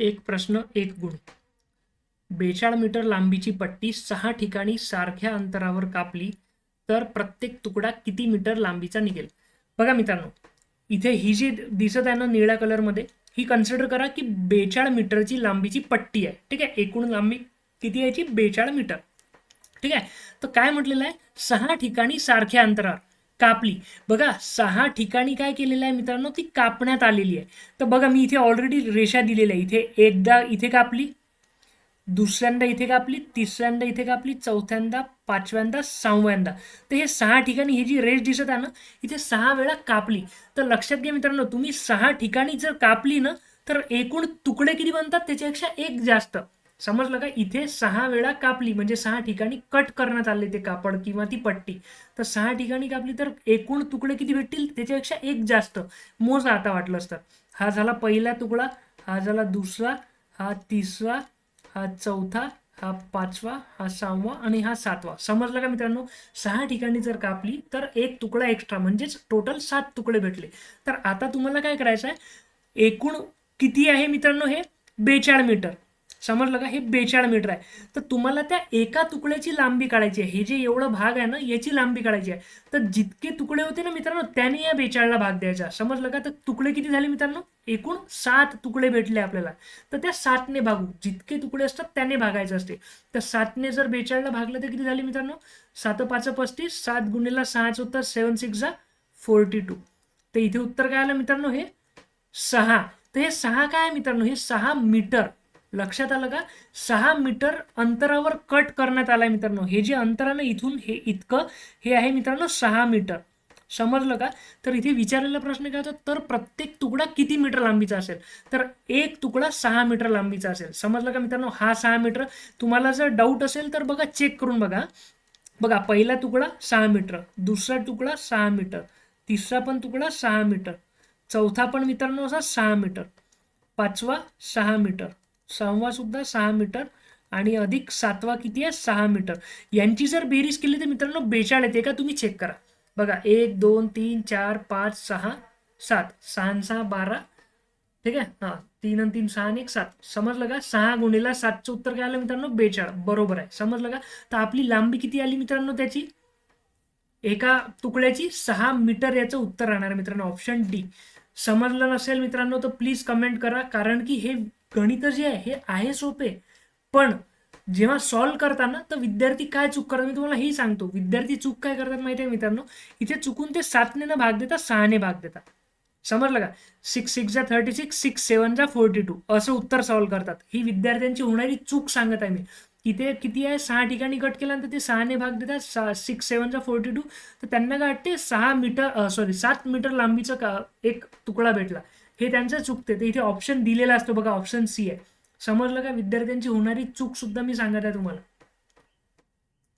एक प्रश्न एक गुण. बेचाळ मीटर लांबीची पट्टी सहा ठिकाणी सारख्या अंतरावर कापली तर प्रत्येक तुकडा किती मीटर लांबीचा निघेल? बघा मित्रांनो इथे ही जी दिसत आहे ना निळ्या कलरमध्ये ही कन्सिडर करा की बेचाळ मीटरची लांबीची पट्टी आहे. ठीक आहे? एकूण लांबी किती यायची? बेचाळ मीटर. ठीक आहे? तर काय म्हटलेलं आहे? सहा ठिकाणी सारख्या अंतरावर. कापली. बघा सहा ठिकाणी काय केलेलं आहे मित्रांनो? ती कापण्यात आलेली आहे. तर बघा मी इथे ऑलरेडी रेषा दिलेल्या इथे एकदा इथे कापली दुसऱ्यांदा इथे कापली तिसऱ्यांदा इथे कापली चौथ्यांदा पाचव्यांदा सहाव्यांदा. तर हे सहा ठिकाणी ही जी रेष दिसत आहे ना इथे सहा वेळा कापली. तर लक्षात घ्या मित्रांनो तुम्ही सहा ठिकाणी जर कापली ना तर एकूण तुकडे किती बनतात? त्याच्यापेक्षा एक जास्त. समजलं का? इथे सहा वेळा कापली म्हणजे सहा ठिकाणी कट करण्यात आले ते कापड किंवा ती पट्टी. तर सहा ठिकाणी कापली तर एकूण तुकडे किती भेटतील? त्याच्यापेक्षा एक जास्त. मोज आता वाटलं असतं. हा झाला पहिला तुकडा हा झाला दुसरा हा तिसरा हा चौथा हा पाचवा हा सहावा आणि हा सातवा. समजलं का मित्रांनो? सहा ठिकाणी जर कापली तर एक तुकडा एक्स्ट्रा म्हणजेच टोटल सात तुकडे भेटले. तर आता तुम्हाला काय करायचं आहे एकूण किती आहे मित्रांनो हे? बेचाळ मीटर. समजलं का? हे बेचाळ मीटर आहे. तर तुम्हाला त्या एका तुकड्याची लांबी काढायची आहे. हे जे एवढं भाग आहे ना याची लांबी काढायची आहे. तर जितके तुकडे होते ना मित्रांनो त्याने या बेचाळला भाग द्यायचा. समजलं का? तर तुकडे किती झाले मित्रांनो? एकूण सात तुकडे भेटले आपल्याला. तर त्या सातने भागू. जितके तुकडे असतात त्याने भागायचं असते. तर सातने जर बेचाळला भागलं तर किती झाले मित्रांनो? सात पाच पस्तीस सात गुणेला सहाचं उत्तर सेवन सिक्स जा फोर्टी टू. तर इथे उत्तर काय आलं मित्रांनो हे? सहा. तर हे सहा काय मित्रांनो? हे सहा मीटर. लक्षात आलं का? सहा मीटर अंतरावर कट करण्यात आलाय मित्रांनो. हे जे अंतर इथून हे इतकं हे आहे मित्रांनो सहा मीटर. समजलं का? तर इथे विचारलेला प्रश्न काय होता? तर प्रत्येक तुकडा किती मीटर लांबीचा असेल? तर एक तुकडा सहा मीटर लांबीचा असेल. समजलं का मित्रांनो? हा सहा मीटर. तुम्हाला जर डाऊट असेल तर बघा चेक करून बघा. बघा पहिला तुकडा सहा मीटर. दुसरा तुकडा सहा मीटर. तिसरा पण तुकडा सहा मीटर. चौथा पण मित्रांनो असा सहा मीटर. पाचवा सहा मीटर. सहावा सुद्धा सहा मीटर आणि अधिक सातवा किती आहे? सहा मीटर. यांची जर बेरीज केली तर मित्रांनो बेचाळ येते का? तुम्ही चेक करा. बघा एक दोन तीन चार पाच सहा सात. सहा सहा बारा. ठीक आहे? हा तीन आणि तीन सहा आणि एक सात. समजलं का? सहा गुणिला सातचं उत्तर काय आलं मित्रांनो? बेचाळ. बरोबर आहे. समजलं का? तर आपली लांबी किती आली मित्रांनो त्याची? एका तुकड्याची सहा मीटर याचं उत्तर राहणार आहे मित्रांनो ऑप्शन डी. समजलं नसेल मित्रांनो तर प्लीज कमेंट करा कारण की हे गणित जे आहे हे आहे सोपे. पण जेव्हा सॉल्व्ह करताना तर विद्यार्थी काय चूक करतात? मी तुम्हाला हेही सांगतो. विद्यार्थी चूक काय करतात माहिती आहे मित्रांनो? इथे चुकून ते सातने भाग देतात सहाने भाग देतात. समजलं का? सिक्स सिक्स जा थर्टी सिक्स सिक्स सेवनचा फोर्टी टू असं उत्तर सॉल्व्ह करतात. ही विद्यार्थ्यांची होणारी चूक सांगत आहे मी. इथे किती आहे? सहा ठिकाणी कट केल्यानंतर ते सहाने भाग देतात. सहा सिक्स सेवनचा फोर्टी टू तर त्यांना काय वाटते? सहा मीटर सॉरी सात मीटर लांबीचा का एक तुकडा भेटला. हे त्यांचं चुकते. तर इथे ऑप्शन दिलेला असतो बघा ऑप्शन सी आहे. समजलं का? विद्यार्थ्यांची होणारी चूक सुद्धा मी सांगत आहे तुम्हाला.